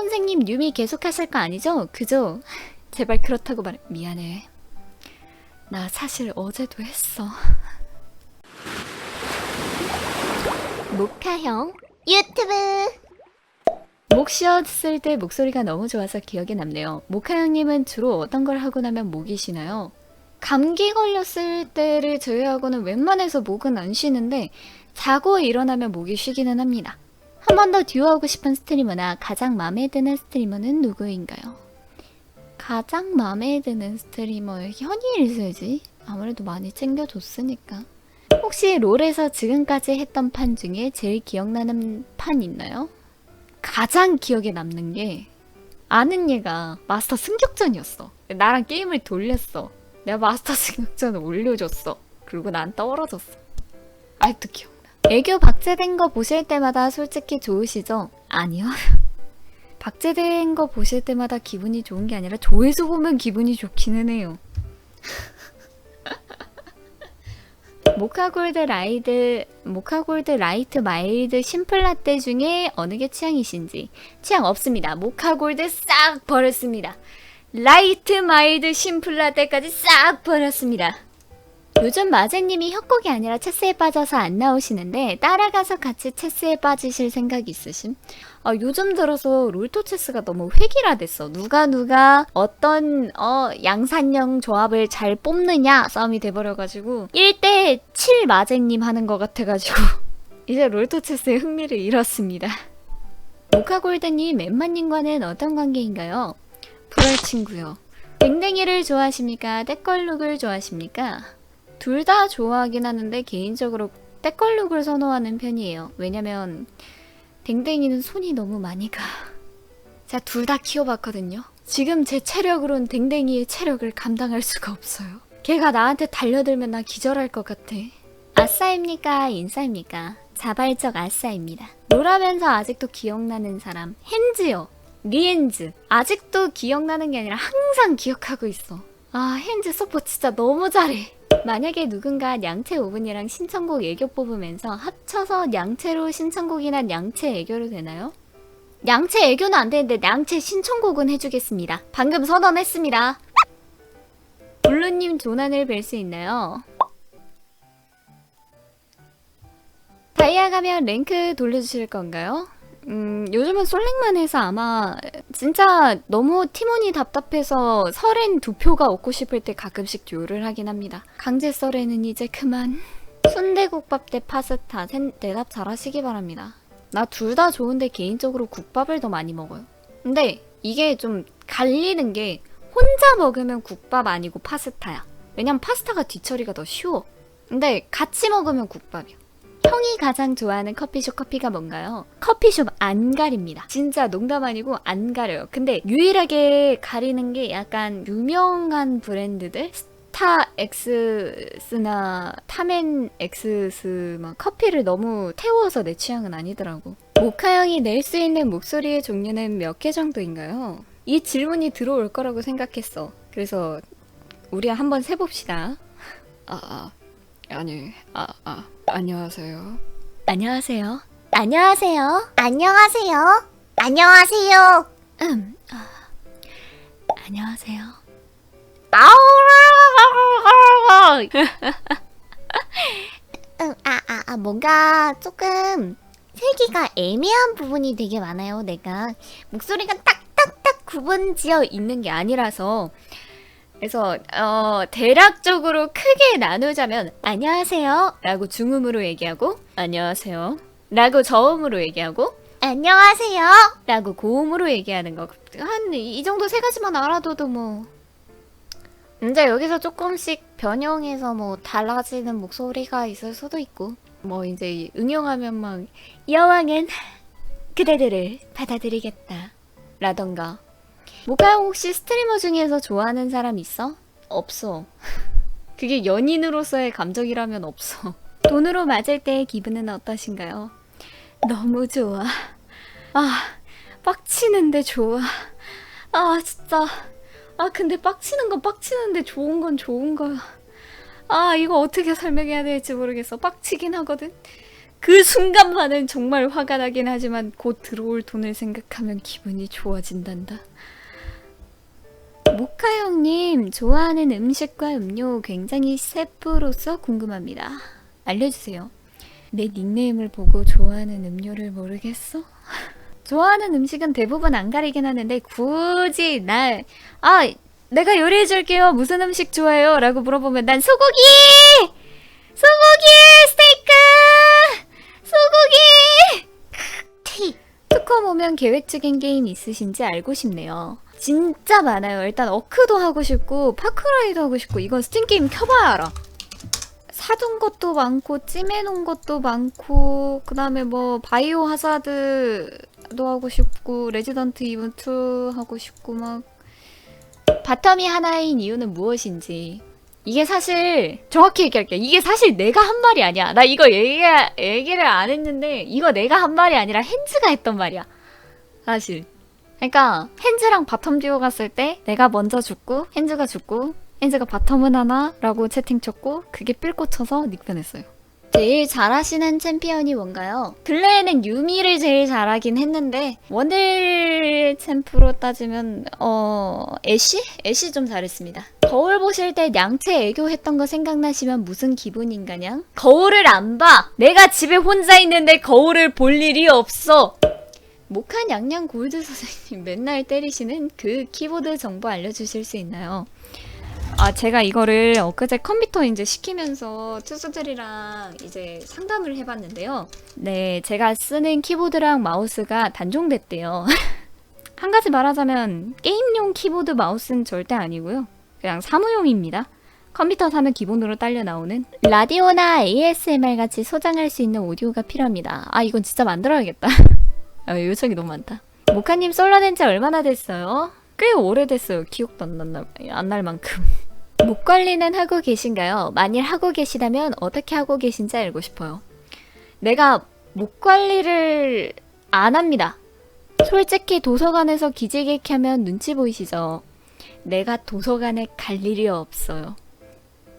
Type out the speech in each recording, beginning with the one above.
선생님 유미 계속 하실 거 아니죠? 그죠? 제발 그렇다고 말해. 미안해. 나 사실 어제도 했어. 모카형 유튜브 목 쉬었을 때 목소리가 너무 좋아서 기억에 남네요. 모카형님은 주로 어떤 걸 하고 나면 목이 쉬나요? 감기 걸렸을 때를 제외하고는 웬만해서 목은 안 쉬는데 자고 일어나면 목이 쉬기는 합니다. 한 번 더 듀오하고 싶은 스트리머나 가장 마음에 드는 스트리머는 누구인가요? 가장 마음에 드는 스트리머 현이일세지? 아무래도 많이 챙겨줬으니까. 혹시 롤에서 지금까지 했던 판 중에 제일 기억나는 판 있나요? 가장 기억에 남는 게 아는 얘가 마스터 승격전이었어. 나랑 게임을 돌렸어. 내가 마스터 승격전을 올려줬어. 그리고 난 떨어졌어. 아직도 기억나. 애교 박제된 거 보실 때마다 솔직히 좋으시죠? 아니요. 박제된 거 보실 때마다 기분이 좋은 게 아니라 조회수 보면 기분이 좋기는 해요. 모카골드 라이드, 모카골드 라이트 마일드 심플 라떼 중에 어느 게 취향이신지. 취향 없습니다. 모카골드 싹 버렸습니다. 라이트 마일드 심플 라떼까지 싹 버렸습니다. 요즘 마제님이 협곡이 아니라 체스에 빠져서 안 나오시는데 따라가서 같이 체스에 빠지실 생각 있으심? 아, 요즘 들어서 롤토 체스가 너무 획일화됐어. 누가 누가 어떤 어, 양산형 조합을 잘 뽑느냐 싸움이 돼버려가지고 1대 7 마제님 하는 것 같아가지고 이제 롤토 체스에 흥미를 잃었습니다. 모카골드님 엠마님과는 어떤 관계인가요? 불알 친구요. 댕댕이를 좋아하십니까? 떼걸룩을 좋아하십니까? 둘 다 좋아하긴 하는데 개인적으로 떼걸룩을 선호하는 편이에요. 왜냐면 댕댕이는 손이 너무 많이 가. 제가 둘 다 키워봤거든요. 지금 제 체력으론 댕댕이의 체력을 감당할 수가 없어요. 걔가 나한테 달려들면 나 기절할 것 같아. 아싸입니까? 인싸입니까? 자발적 아싸입니다. 놀하면서 아직도 기억나는 사람. 핸즈요. 리엔즈. 아직도 기억나는 게 아니라 항상 기억하고 있어. 아, 핸즈 서포 진짜 너무 잘해. 만약에 누군가 냥채 오븐이랑 신청곡 애교 뽑으면서 합쳐서 냥채로 신청곡이나 냥채 애교로 되나요? 냥채 애교는 안 되는데 냥채 신청곡은 해주겠습니다. 방금 선언했습니다. 블루님 조난을 뵐 수 있나요? 다이아 가면 랭크 돌려주실 건가요? 음, 요즘은 솔랭만 해서 아마 진짜 너무 티몬이 답답해서 설엔 두 표가 얻고 싶을 때 가끔씩 듀오를 하긴 합니다. 강제 썰에는 이제 그만. 순대국밥 대 파스타 셋- 대답 잘하시기 바랍니다. 나 둘 다 좋은데 개인적으로 국밥을 더 많이 먹어요. 근데 이게 좀 갈리는 게 혼자 먹으면 국밥 아니고 파스타야. 왜냐면 파스타가 뒤처리가 더 쉬워. 근데 같이 먹으면 국밥이야. 형이 가장 좋아하는 커피숍 커피가 뭔가요? 커피숍 안 가립니다. 진짜 농담 아니고 안 가려요. 근데 유일하게 가리는 게 약간 유명한 브랜드들? 스타 엑스스나 타멘 엑스스 막 커피를 너무 태워서 내 취향은 아니더라고. 모카 형이 낼 수 있는 목소리의 종류는 몇 개 정도인가요? 이 질문이 들어올 거라고 생각했어. 그래서 우리 한번 세봅시다. 아, 아. 아니, 아, 아, 안녕하세요. 안녕하세요. 안녕하세요 안녕하세요 안녕하세요 음, 아, 안녕하세요. 아우 음, 아, 아, 아, 뭔가 조금 세기가 애매한 부분이 되게 많아요, 내가. 목소리가 딱딱딱 구분 지어 있는 게 아니라서 그래서 어, 대략적으로 크게 나누자면 안녕하세요 라고 중음으로 얘기하고 안녕하세요 라고 저음으로 얘기하고 안녕하세요. 라고 고음으로 얘기하는 거. 한 이 정도 세 가지만 알아둬도 뭐. 이제 여기서 조금씩 변형해서 뭐 달라지는 목소리가 있을 수도 있고. 뭐 이제 응용하면 막 여왕은 그대들을 받아들이겠다. 라던가. 모카형 혹시 스트리머 중에서 좋아하는 사람 있어? 없어. 그게 연인으로서의 감정이라면 없어. 돈으로 맞을 때의 기분은 어떠신가요? 너무 좋아. 아, 빡치는데 좋아. 아, 진짜. 아, 근데 빡치는 건 빡치는데 좋은 건 좋은 거야. 아, 이거 어떻게 설명해야 될지 모르겠어. 빡치긴 하거든. 그 순간만은 정말 화가 나긴 하지만 곧 들어올 돈을 생각하면 기분이 좋아진단다. 모카 형님 좋아하는 음식과 음료 굉장히 세프로서 궁금합니다. 알려주세요. 내 닉네임을 보고 좋아하는 음료를 모르겠어? 좋아하는 음식은 대부분 안 가리긴 하는데 굳이 날 아 내가 요리해 줄게요 무슨 음식 좋아해요? 라고 물어보면 난 소고기! 소고기! 스테이크! 소고기! 티. 특검 오면 계획적인 게임 있으신지 알고 싶네요. 진짜 많아요. 일단 어크도 하고 싶고 파크라이도 하고 싶고 이건 스팀 게임 켜봐야 알아. 사둔 것도 많고 찜해놓은 것도 많고 그 다음에 뭐 바이오 하자드도 하고 싶고 레지던트 이븐 2 하고 싶고 막 바텀이 하나인 이유는 무엇인지 이게 사실 정확히 얘기할게요. 이게 사실 내가 한 말이 아니야. 나 이거 얘기 얘기를 안 했는데 이거 내가 한 말이 아니라 핸즈가 했던 말이야. 사실. 그러니까 핸즈랑 바텀 듀오 갔을 때 내가 먼저 죽고 핸즈가 죽고 핸즈가 바텀은 하나 라고 채팅 쳤고 그게 삘 꽂혀서 닉변했어요. 제일 잘하시는 챔피언이 뭔가요? 근래에는 유미를 제일 잘하긴 했는데 원딜 챔프로 따지면 어 애쉬? 애쉬 좀 잘했습니다. 거울 보실 때 양채 애교했던 거 생각나시면 무슨 기분인가냥? 거울을 안 봐. 내가 집에 혼자 있는데 거울을 볼 일이 없어. 목한 양양 골드 선생님 맨날 때리시는 그 키보드 정보 알려주실 수 있나요? 아 제가 이거를 엊그제 컴퓨터 이제 시키면서 투수들이랑 이제 상담을 해봤는데요. 네 제가 쓰는 키보드랑 마우스가 단종됐대요. 한 가지 말하자면 게임용 키보드 마우스는 절대 아니고요. 그냥 사무용입니다. 컴퓨터 사면 기본으로 딸려 나오는 라디오나 ASMR 같이 소장할 수 있는 오디오가 필요합니다. 아 이건 진짜 만들어야겠다. 아, 요청이 너무 많다. 모카님 솔로 된지 얼마나 됐어요? 꽤 오래됐어요. 기억도 안 난다, 안날 만큼. 목 관리는 하고 계신가요? 만일 하고 계시다면 어떻게 하고 계신지 알고 싶어요. 내가 목 관리를 안 합니다. 솔직히 도서관에서 기재객 하면 눈치 보이시죠? 내가 도서관에 갈 일이 없어요.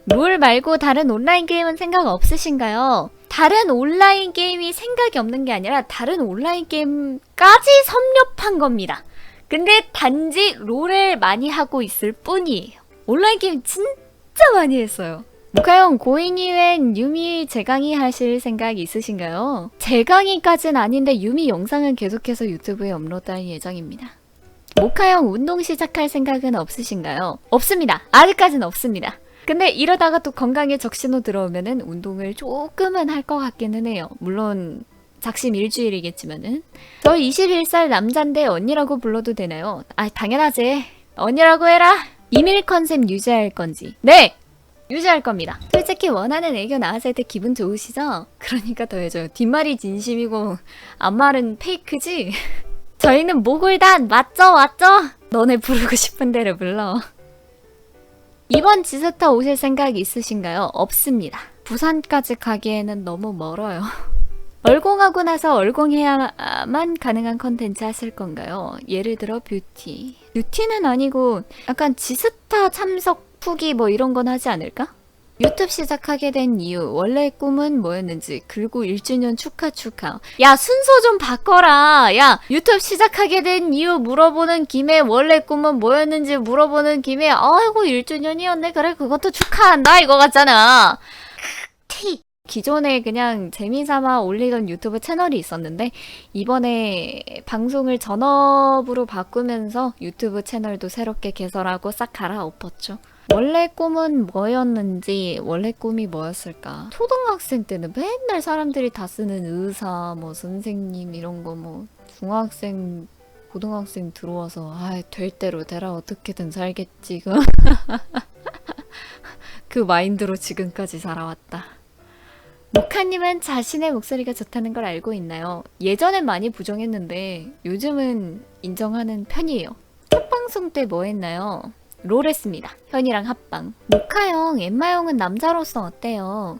롤 말고 다른 온라인 게임은 생각 없으신가요? 다른 온라인 게임이 생각이 없는 게 아니라 다른 온라인 게임까지 섭렵한 겁니다. 근데 단지 롤을 많이 하고 있을 뿐이에요. 온라인 게임 진짜 많이 했어요. 모카형 고인 이후엔 유미 재강의 하실 생각 있으신가요? 재강의까진 아닌데 유미 영상은 계속해서 유튜브에 업로드할 예정입니다. 모카형 운동 시작할 생각은 없으신가요? 없습니다. 아직까지는 없습니다. 근데 이러다가 또 건강에 적신호 들어오면은 운동을 조금은 할 것 같기는 해요. 물론 작심 일주일이겠지만은 저 21살 남잔데 언니라고 불러도 되나요? 아 당연하지. 언니라고 해라. 이밀 컨셉 유지할 건지. 네. 유지할 겁니다. 솔직히 원하는 애교 나왔을 때 기분 좋으시죠? 그러니까 더 해줘요. 뒷말이 진심이고 앞말은 페이크지? 저희는 모골단 맞죠 맞죠? 너네 부르고 싶은 대로 불러. 이번 지스타 오실 생각 있으신가요? 없습니다. 부산까지 가기에는 너무 멀어요. 얼공하고 나서 얼공해야만 가능한 컨텐츠 하실 건가요? 예를 들어 뷰티. 뷰티는 아니고 약간 지스타 참석 후기 뭐 이런 건 하지 않을까? 유튜브 시작하게 된 이유, 원래 꿈은 뭐였는지, 그리고 1주년 축하 축하. 야, 순서 좀 바꿔라. 야, 유튜브 시작하게 된 이유 물어보는 김에 원래 꿈은 뭐였는지 물어보는 김에, 아이고, 1주년이었네. 그래, 그것도 축하한다. 이거 같잖아. 티. 기존에 그냥 재미삼아 올리던 유튜브 채널이 있었는데, 이번에 방송을 전업으로 바꾸면서 유튜브 채널도 새롭게 개설하고 싹 갈아엎었죠. 원래 꿈은 뭐였는지, 원래 꿈이 뭐였을까? 초등학생 때는 맨날 사람들이 다 쓰는 의사, 뭐 선생님 이런 거 뭐 중학생, 고등학생 들어와서 아, 될 대로 되라 어떻게든 살겠지. 그, 그 마인드로 지금까지 살아왔다. 모카님은 자신의 목소리가 좋다는 걸 알고 있나요? 예전엔 많이 부정했는데 요즘은 인정하는 편이에요. 첫 방송 때 뭐 했나요? 롤 했습니다. 현이랑 합방. 모카형, 엠마형은 남자로서 어때요?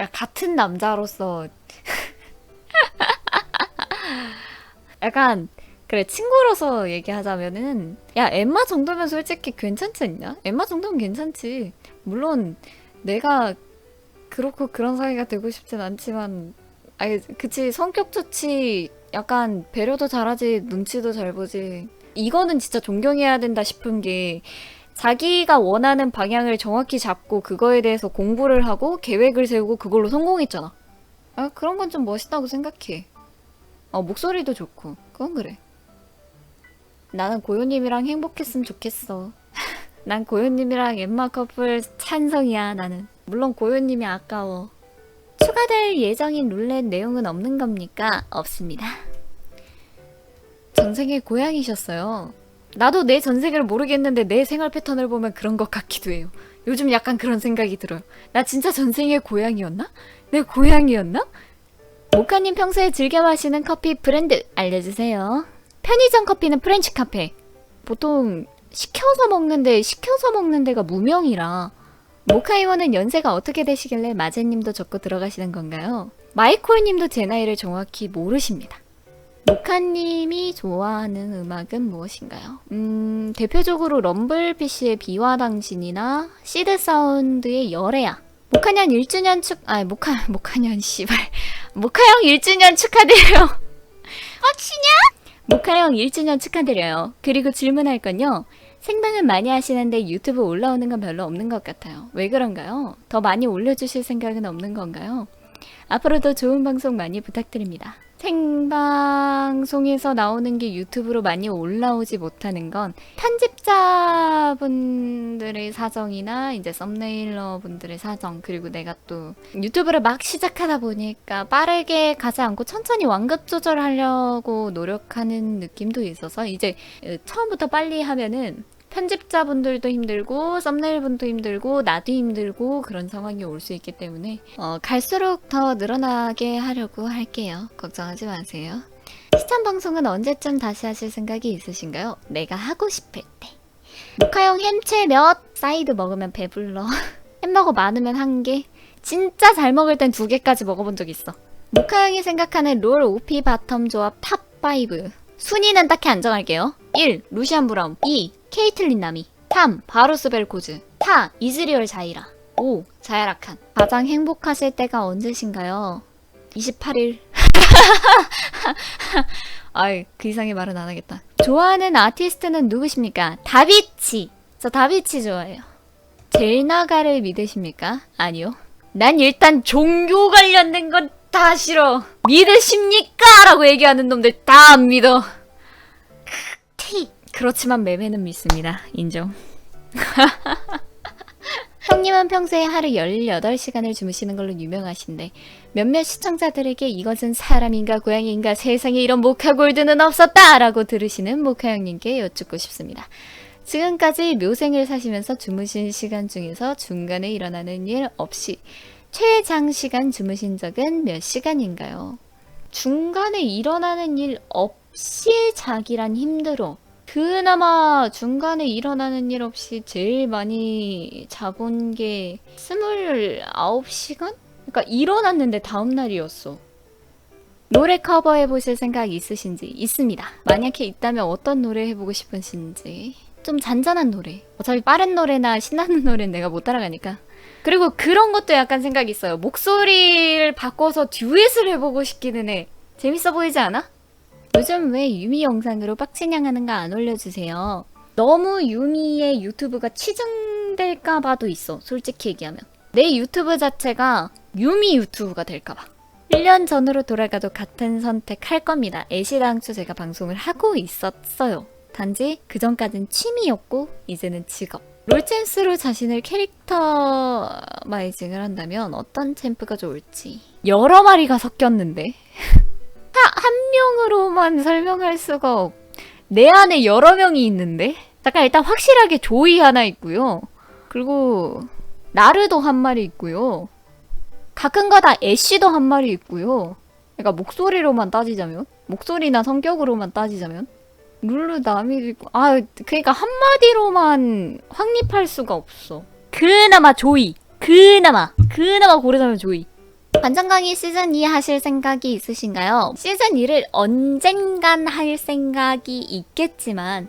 야, 같은 남자로서 약간 그래 친구로서 얘기하자면은 야 엠마 정도면 솔직히 괜찮지 않냐? 엠마 정도면 괜찮지. 물론 내가 그렇고 그런 사이가 되고 싶진 않지만 아니 그치 성격 좋지 약간 배려도 잘하지 눈치도 잘 보지. 이거는 진짜 존경해야 된다 싶은 게 자기가 원하는 방향을 정확히 잡고 그거에 대해서 공부를 하고 계획을 세우고 그걸로 성공했잖아. 아 그런 건 좀 멋있다고 생각해. 어 목소리도 좋고. 그건 그래. 나는 고요님이랑 행복했으면 좋겠어. 난 고요님이랑 엠마 커플 찬성이야 나는. 물론 고요님이 아까워 추가될 예정인 룰렛 내용은 없는 겁니까? 없습니다 전생에 고양이셨어요 나도 내 전생을 모르겠는데 내 생활 패턴을 보면 그런 것 같기도 해요 요즘 약간 그런 생각이 들어요 나 진짜 전생에 고양이였나? 내 고양이였나? 모카님 평소에 즐겨 마시는 커피 브랜드 알려주세요 편의점 커피는 프렌치 카페 보통 시켜서 먹는데 시켜서 먹는 데가 무명이라 모카이원은 연세가 어떻게 되시길래 마제님도 적고 들어가시는 건가요? 마이콜님도 제 나이를 정확히 모르십니다. 모카님이 좋아하는 음악은 무엇인가요? 음, 대표적으로 럼블피쉬의 비와 당신이나 시드 사운드의 열애야. 모카년 1주년 축, 아, 모카, 모카년, 씨발. 모카형 1주년 축하드려요. 모카형 1주년 축하드려요. 그리고 질문할 건요. 생방은 많이 하시는데 유튜브 올라오는 건 별로 없는 것 같아요. 왜 그런가요? 더 많이 올려주실 생각은 없는 건가요? 앞으로도 좋은 방송 많이 부탁드립니다. 생방송에서 나오는 게 유튜브로 많이 올라오지 못하는 건 편집자분들의 사정이나 이제 썸네일러 분들의 사정 그리고 내가 또 유튜브를 막 시작하다 보니까 빠르게 가지 않고 천천히 완급 조절하려고 노력하는 느낌도 있어서 이제 어, 처음부터 빨리 하면은 편집자분들도 힘들고 썸네일분도 힘들고 나도 힘들고 그런 상황이 올 수 있기 때문에 어, 갈수록 더 늘어나게 하려고 할게요. 걱정하지 마세요. 시참 방송은 언제쯤 다시 하실 생각이 있으신가요? 내가 하고 싶을 때. 모카형 햄채 몇 사이드 먹으면 배불러. 햄버거 많으면 한 개. 진짜 잘 먹을 땐 두 개까지 먹어본 적 있어. 모카형이 생각하는 롤 OP 바텀 조합 탑 5. 순위는 딱히 안 정할게요. 1. 루시안 브라움 2. 케이틀린 나미 3. 바루스 벨코즈 4. 이즈리얼 자이라 5. 자야라칸 가장 행복하실 때가 언제신가요? 28일 아이 그 이상의 말은 안 하겠다 좋아하는 아티스트는 누구십니까? 다비치 저 다비치 좋아해요 젤나가를 믿으십니까? 아니요 난 일단 종교 관련된 건 다 싫어 믿으십니까? 라고 얘기하는 놈들 다 안 믿어 티 그렇지만 매매는 믿습니다 인정 형님은 평소에 하루 18시간을 주무시는 걸로 유명하신데 몇몇 시청자들에게 이것은 사람인가 고양이인가 세상에 이런 모카 골드는 없었다 라고 들으시는 모카 형님께 여쭙고 싶습니다. 지금까지 묘생을 사시면서 주무신 시간 중에서 중간에 일어나는 일 없이 최장시간 주무신 적은 몇 시간인가요? 중간에 일어나는 일 없이 자기란 힘들어. 그나마 중간에 일어나는 일 없이 제일 많이 자본 게 29시간? 그러니까 일어났는데 다음 날이었어. 노래 커버해 보실 생각 있으신지 있습니다. 만약에 있다면 어떤 노래 해보고 싶으신지 좀 잔잔한 노래. 어차피 빠른 노래나 신나는 노래는 내가 못 따라가니까. 그리고 그런 것도 약간 생각 있어요. 목소리를 바꿔서 듀엣을 해보고 싶기는 해. 재밌어 보이지 않아? 요즘 왜 유미 영상으로 빡치냥 하는 거 안 올려주세요? 너무 유미의 유튜브가 치중될까봐도 있어. 솔직히 얘기하면. 내 유튜브 자체가 유미 유튜브가 될까봐. 1년 전으로 돌아가도 같은 선택 할 겁니다. 애시당초 제가 방송을 하고 있었어요. 단지 그 전까진 취미였고 이제는 직업. 롤챔스로 자신을 캐릭터마이징을 한다면 어떤 챔프가 좋을지 여러 마리가 섞였는데 하- 한 명으로만 설명할 수가 없. 내 안에 여러 명이 있는데 잠깐 일단 확실하게 조이 하나 있고요. 그리고 나르도 한 마리 있고요. 가끔가다 애쉬도 한 마리 있고요. 그러니까 목소리로만 따지자면 목소리나 성격으로만 따지자면 룰루 있고 아 그러니까 한마디로만 확립할 수가 없어. 그나마 조이. 그나마 그나마 고르자면 조이. 관장 강의 시즌 2 하실 생각이 있으신가요? 시즌 2를 언젠간 할 생각이 있겠지만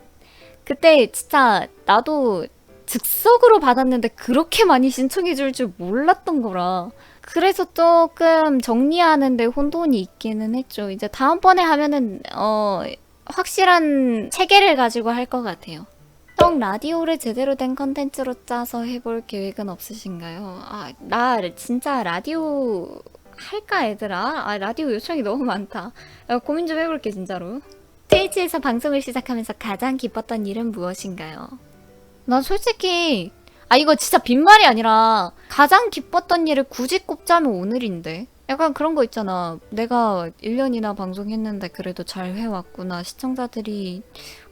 그때 진짜 나도 즉석으로 받았는데 그렇게 많이 신청해 줄 줄 몰랐던 거라 그래서 조금 정리하는데 혼돈이 있기는 했죠. 이제 다음번에 하면은 어 확실한 체계를 가지고 할 것 같아요. 떡 라디오를 제대로 된 컨텐츠로 짜서 해볼 계획은 없으신가요? 아, 나 진짜 라디오 할까 얘들아? 아, 라디오 요청이 너무 많다. 야, 고민 좀 해볼게 진짜로. 트위치에서 방송을 시작하면서 가장 기뻤던 일은 무엇인가요? 난 솔직히 아 이거 진짜 빈말이 아니라 가장 기뻤던 일을 굳이 꼽자면 오늘인데 약간 그런 거 있잖아 내가 1년이나 방송했는데 그래도 잘 해왔구나 시청자들이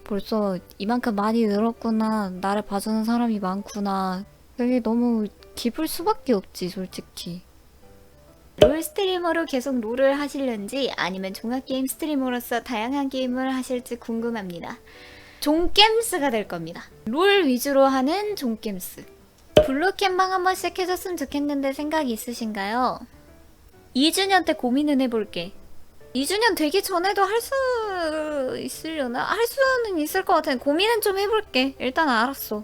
벌써 이만큼 많이 늘었구나 나를 봐주는 사람이 많구나 그게 너무 기쁠 수밖에 없지 솔직히 롤 스트리머로 계속 롤을 하실는지 아니면 종합게임 스트리머로서 다양한 게임을 하실지 궁금합니다 종겜스가 될 겁니다. 롤 위주로 하는 종겜스. 블루캠방 한 번씩 해줬으면 좋겠는데 생각이 있으신가요? 2주년 때 고민은 해볼게. 2주년 되기 전에도 할 수 있으려나? 할 수는 있을 것 같아. 고민은 좀 해볼게. 일단 알았어.